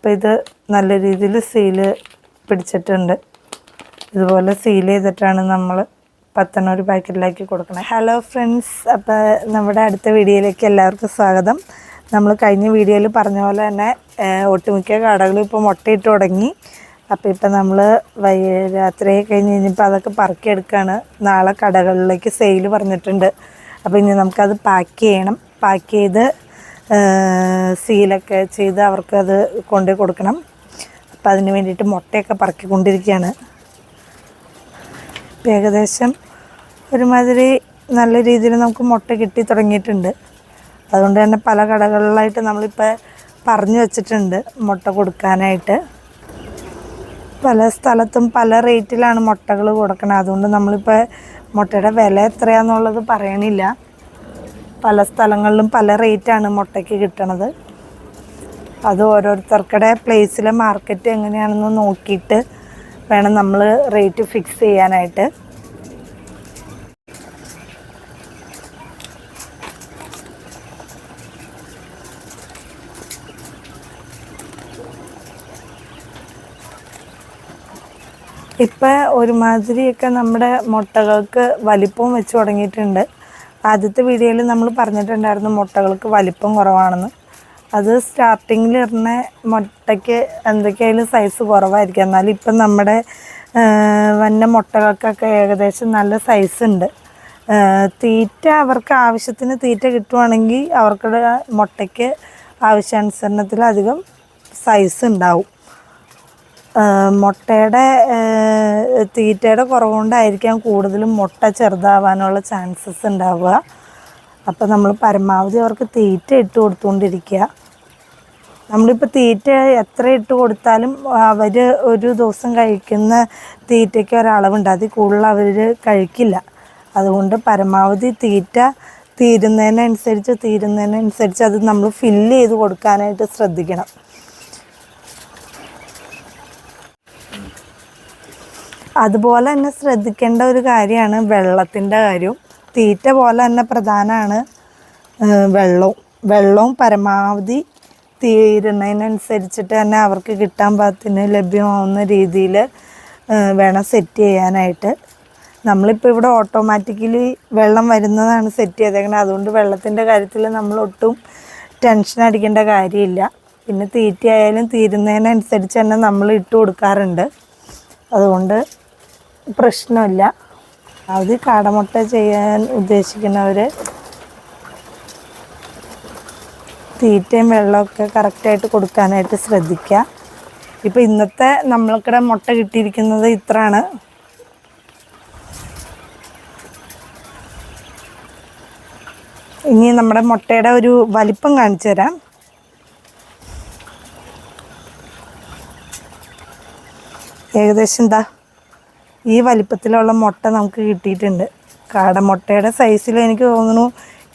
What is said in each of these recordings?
അപ്പോൾ ഇത് നല്ല രീതിയിൽ സീൽ പിടിച്ചിട്ടുണ്ട്. ഇതുപോലെ സീൽ ചെയ്തിട്ടാണ് നമ്മൾ പത്തെണ്ണം ഒരു പാക്കറ്റിലാക്കി കൊടുക്കണം ഹലോ ഫ്രണ്ട്സ് അപ്പോൾ നമ്മുടെ അടുത്ത വീഡിയോയിലേക്ക് എല്ലാവർക്കും സ്വാഗതം. നമ്മൾ കഴിഞ്ഞ വീഡിയോയിൽ പറഞ്ഞ പോലെ തന്നെ ഒട്ടുമിക്ക കടകളും ഇപ്പോൾ മുട്ടയിട്ട് തുടങ്ങി. അപ്പോൾ ഇപ്പം നമ്മൾ വൈ രാത്രി കഴിഞ്ഞ് കഴിഞ്ഞപ്പോൾ അതൊക്കെ പറക്കിയെടുക്കുകയാണ് നാളെ കടകളിലേക്ക് സെയിൽ പറഞ്ഞിട്ടുണ്ട്. അപ്പോൾ ഇനി നമുക്കത് പാക്ക് ചെയ്യണം. പാക്ക് ചെയ്ത് സീലൊക്കെ ചെയ്ത് അവർക്കത് കൊണ്ടുപോയി കൊടുക്കണം. അപ്പോൾ അതിന് വേണ്ടിയിട്ട് മുട്ടയൊക്കെ പറക്കിക്കൊണ്ടിരിക്കുകയാണ് ഇപ്പം ഏകദേശം ഒരുമാതിരി നല്ല രീതിയിൽ നമുക്ക് മുട്ട കിട്ടി തുടങ്ങിയിട്ടുണ്ട്. അതുകൊണ്ട് തന്നെ പല കടകളിലായിട്ട് നമ്മളിപ്പോൾ പറഞ്ഞു വച്ചിട്ടുണ്ട് മുട്ട കൊടുക്കാനായിട്ട്. പല സ്ഥലത്തും പല റേറ്റിലാണ് മുട്ടകൾ കൊടുക്കണത് അതുകൊണ്ട് നമ്മളിപ്പോൾ മുട്ടയുടെ വില എത്രയാണെന്നുള്ളത് പറയണില്ല. പല സ്ഥലങ്ങളിലും പല റേറ്റാണ് മുട്ടയ്ക്ക് കിട്ടണത്. അത് ഓരോരുത്തർക്കുടെ പ്ലേസിലെ മാർക്കറ്റ് എങ്ങനെയാണെന്ന് നോക്കിയിട്ട് വേണം നമ്മൾ റേറ്റ് ഫിക്സ് ചെയ്യാനായിട്ട്. ഇപ്പം ഒരുമാതിരിയൊക്കെ നമ്മുടെ മുട്ടകൾക്ക് വലിപ്പവും വെച്ച് തുടങ്ങിയിട്ടുണ്ട്. ആദ്യത്തെ വീഡിയോയിൽ നമ്മൾ പറഞ്ഞിട്ടുണ്ടായിരുന്നു മുട്ടകൾക്ക് വലിപ്പം കുറവാണെന്ന്. അത് സ്റ്റാർട്ടിങ്ങിൽ ഇടുന്ന മുട്ടയ്ക്ക് എന്തൊക്കെയായാലും സൈസ് കുറവായിരിക്കും. എന്നാലും ഇപ്പം നമ്മുടെ വന്ന മുട്ടകൾക്കൊക്കെ ഏകദേശം നല്ല സൈസ് ഉണ്ട്. തീറ്റ അവർക്ക് ആവശ്യത്തിന് തീറ്റ കിട്ടുവാണെങ്കിൽ അവർക്ക് മുട്ടയ്ക്ക് ആവശ്യാനുസരണത്തിലധികം സൈസ് ഉണ്ടാവും. മുട്ടയുടെ തീറ്റയുടെ കുറവുകൊണ്ടായിരിക്കാം കൂടുതലും മുട്ട ചെറുതാവാനുള്ള ചാൻസസ് ഉണ്ടാവുക. അപ്പോൾ നമ്മൾ പരമാവധി അവർക്ക് തീറ്റ ഇട്ട് കൊടുത്തുകൊണ്ടിരിക്കുക. നമ്മളിപ്പോൾ തീറ്റ എത്ര ഇട്ട് കൊടുത്താലും അവർ ഒരു ദിവസം കഴിക്കുന്ന തീറ്റയ്ക്ക് ഒരളവുണ്ട്. അതിൽ കൂടുതൽ അവർ കഴിക്കില്ല. അതുകൊണ്ട് പരമാവധി തീറ്റ തീരുന്നതിനനുസരിച്ച് തീരുന്നതിനനുസരിച്ച് അത് നമ്മൾ ഫില്ല് ചെയ്ത് കൊടുക്കാനായിട്ട് ശ്രദ്ധിക്കണം. അതുപോലെ തന്നെ ശ്രദ്ധിക്കേണ്ട ഒരു കാര്യമാണ് വെള്ളത്തിന്റെ കാര്യം. തീറ്റ പോലെ തന്നെ പ്രധാനമാണ് വെള്ളവും. വെള്ളവും പരമാവധി തീരുന്നതിനനുസരിച്ചിട്ട് തന്നെ അവർക്ക് കിട്ടാൻ പാകത്തിന് ലഭ്യമാവുന്ന രീതിയിൽ വേണം സെറ്റ് ചെയ്യാനായിട്ട്. നമ്മളിപ്പോൾ ഇവിടെ ഓട്ടോമാറ്റിക്കലി വെള്ളം വരുന്നതാണ് സെറ്റ് ചെയ്തേക്കുന്നത് അതുകൊണ്ട് വെള്ളത്തിന്റെ കാര്യത്തിൽ നമ്മൾ ഒട്ടും ടെൻഷൻ അടിക്കേണ്ട കാര്യമില്ല. പിന്നെ തീറ്റയായാലും തീരുന്നതിനനുസരിച്ച് തന്നെ നമ്മൾ ഇട്ട് കൊടുക്കാറുണ്ട്. അതുകൊണ്ട് പ്രശ്നമില്ല. അത് കാടമുട്ട ചെയ്യാൻ ഉദ്ദേശിക്കുന്നവർ തീറ്റയും വെള്ളമൊക്കെ കറക്റ്റായിട്ട് കൊടുക്കാനായിട്ട് ശ്രദ്ധിക്കുക. ഇപ്പോൾ ഇന്നത്തെ നമ്മൾക്കിടെ മുട്ട കിട്ടിയിരിക്കുന്നത് ഇത്രയാണ് ഇനി നമ്മുടെ മുട്ടയുടെ ഒരു വലിപ്പം കാണിച്ചു തരാം. ഏകദേശം എന്താ ഈ വലിപ്പത്തിലുള്ള മുട്ട നമുക്ക് കിട്ടിയിട്ടുണ്ട്. കാടമുട്ടയുടെ സൈസിൽ എനിക്ക് തോന്നുന്നു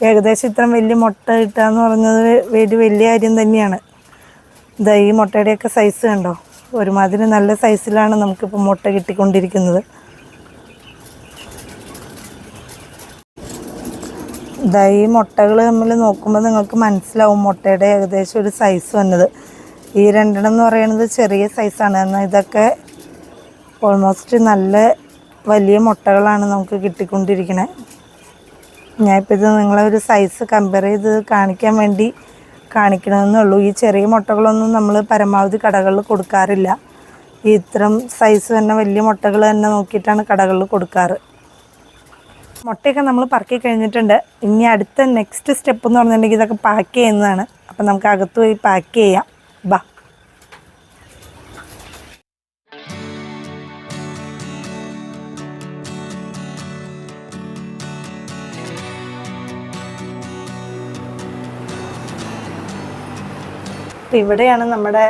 ഏകദേശം ഇത്രയും വലിയ മുട്ട കിട്ടുക എന്ന് പറയുന്നത് ഒരു വലിയ കാര്യം തന്നെയാണ്. ഇതാ ഈ മുട്ടയുടെയൊക്കെ സൈസ് കണ്ടോ? ഒരുമാതിരി നല്ല സൈസിലാണ് നമുക്കിപ്പോൾ മുട്ട കിട്ടിക്കൊണ്ടിരിക്കുന്നത്. ഇതാ ഈ മുട്ടകൾ നമ്മൾ നോക്കുമ്പോൾ നിങ്ങൾക്ക് മനസ്സിലാവും മുട്ടയുടെ ഏകദേശം ഒരു സൈസ് വന്നത്. ഈ രണ്ടെണ്ണം എന്ന് പറയുന്നത് ചെറിയ സൈസാണ് എന്നാൽ ഇതൊക്കെ ഓൾമോസ്റ്റ് നല്ല വലിയ മുട്ടകളാണ് നമുക്ക് കിട്ടിക്കൊണ്ടിരിക്കുന്നത് ഞാനിപ്പോൾ ഇത് നിങ്ങളെ ഒരു സൈസ് കമ്പയർ ചെയ്ത് കാണിക്കാൻ വേണ്ടി കാണിക്കണമെന്നേ ഉള്ളൂ. ഈ ചെറിയ മുട്ടകളൊന്നും നമ്മൾ പരമാവധി കടകളിൽ കൊടുക്കാറില്ല. ഈ ഇത്തരം സൈസ് തന്നെ വലിയ മുട്ടകൾ തന്നെ നോക്കിയിട്ടാണ് കടകളിൽ കൊടുക്കാറ്. മുട്ടയൊക്കെ നമ്മൾ പറക്കി കഴിഞ്ഞിട്ടുണ്ട്. ഇനി അടുത്ത നെക്സ്റ്റ് സ്റ്റെപ്പ് എന്ന് പറഞ്ഞിട്ടുണ്ടെങ്കിൽ ഇതൊക്കെ പാക്ക് ചെയ്യുന്നതാണ്. അപ്പം നമുക്ക് അകത്ത് പോയി പാക്ക് ചെയ്യാം. ബാ. അപ്പം ഇവിടെയാണ് നമ്മുടെ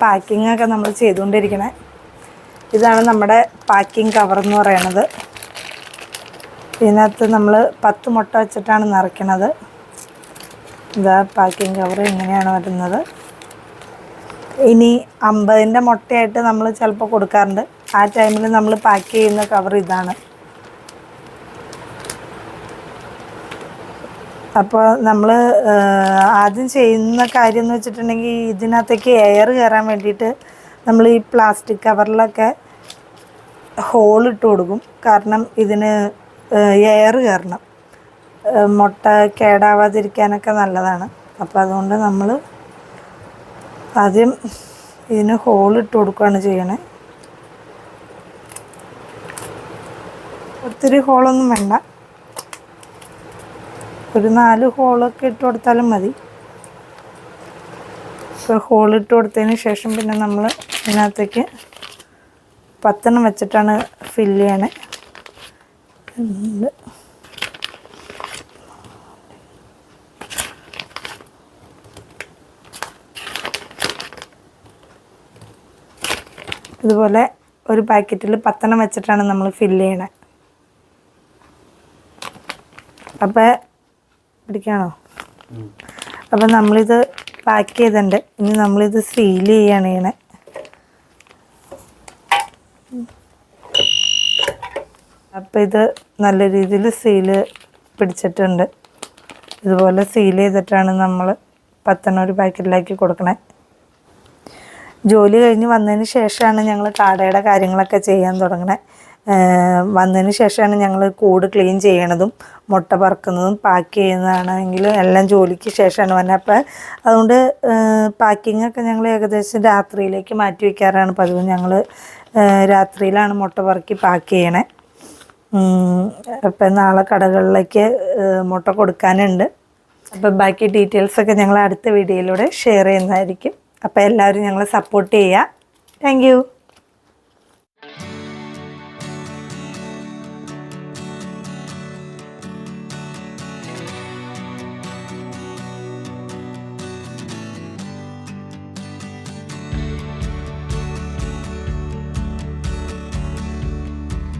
പാക്കിംഗ് ഒക്കെ നമ്മൾ ചെയ്തുകൊണ്ടിരിക്കണേ. ഇതാണ് നമ്മുടെ പാക്കിംഗ് കവർ എന്ന് പറയണത്. ഇതിനകത്ത് നമ്മൾ പത്ത് മുട്ട വെച്ചിട്ടാണ് നിറയ്ക്കണത്. ഇതാ പാക്കിംഗ് കവർ ഇങ്ങനെയാണ് വരുന്നത്. ഇനി അമ്പതിന്റെ മുട്ടയായിട്ട് നമ്മൾ ചിലപ്പോൾ കൊടുക്കാറുണ്ട്. ആ ടൈമിൽ നമ്മൾ പാക്ക് ചെയ്യുന്ന കവർ ഇതാണ്. അപ്പോൾ നമ്മൾ ആദ്യം ചെയ്യുന്ന കാര്യം എന്ന് വെച്ചിട്ടുണ്ടെങ്കിൽ ഇതിനകത്തേക്ക് എയർ കയറാൻ വേണ്ടിയിട്ട് നമ്മൾ ഈ പ്ലാസ്റ്റിക് കവറിലൊക്കെ ഹോൾ ഇട്ട് കൊടുക്കും. കാരണം ഇതിന് എയർ കയറണം മുട്ട കേടാവാതിരിക്കാനൊക്കെ നല്ലതാണ്. അപ്പോൾ അതുകൊണ്ട് നമ്മൾ ആദ്യം ഇതിന് ഹോൾ ഇട്ട് കൊടുക്കുകയാണ് ചെയ്യണേ. ഒത്തിരി ഹോളൊന്നും വേണ്ട. ഒരു നാല് ഹോളൊക്കെ ഇട്ട് കൊടുത്താലും മതി. ഇപ്പോൾ ഹോൾ ഇട്ട് കൊടുത്തതിന് ശേഷം പിന്നെ നമ്മൾ ഇതിനകത്തേക്ക് പത്തെണ്ണം വെച്ചിട്ടാണ് ഫില്ല് ചെയ്യണേ. ഇതുപോലെ ഒരു പാക്കറ്റിൽ പത്തെണ്ണം വെച്ചിട്ടാണ് നമ്മൾ ഫില്ല് ചെയ്യണേ. അപ്പം പിടിക്കാണോ? അപ്പം നമ്മളിത് പാക്ക് ചെയ്തിട്ടുണ്ട്. ഇനി നമ്മളിത് സീൽ ചെയ്യാണ് ചെയ്യണേ. അപ്പം ഇത് നല്ല രീതിയിൽ സീൽ പിടിച്ചിട്ടുണ്ട്. ഇതുപോലെ സീൽ ചെയ്തിട്ടാണ് നമ്മൾ പത്തെണ്ണം ഒരു പാക്കറ്റിലാക്കി കൊടുക്കണേ. ജോലി കഴിഞ്ഞ് വന്നതിന് ശേഷമാണ് ഞങ്ങൾ കാടയുടെ കാര്യങ്ങളൊക്കെ ചെയ്യാൻ തുടങ്ങണേ. വന്നതിന് ശേഷമാണ് ഞങ്ങൾ കൂട് ക്ലീൻ ചെയ്യണതും മുട്ട പറക്കുന്നതും പാക്ക് ചെയ്യുന്നതാണെങ്കിലും എല്ലാം ജോലിക്ക് ശേഷമാണ് വന്നത് അപ്പോൾ അതുകൊണ്ട് പാക്കിംഗ് ഒക്കെ ഞങ്ങൾ ഏകദേശം രാത്രിയിലേക്ക് മാറ്റി വയ്ക്കാറാണ് പതിവ്. ഞങ്ങൾ രാത്രിയിലാണ് മുട്ട പറക്കി പാക്ക് ചെയ്യണേ. അപ്പം നാളെ കടകളിലേക്ക് മുട്ട കൊടുക്കാനുണ്ട്. അപ്പം ബാക്കി ഡീറ്റെയിൽസൊക്കെ ഞങ്ങൾ അടുത്ത വീഡിയോയിലൂടെ ഷെയർ ചെയ്യുന്നതായിരിക്കും. അപ്പോൾ എല്ലാവരും ഞങ്ങളെ സപ്പോർട്ട് ചെയ്യുക താങ്ക്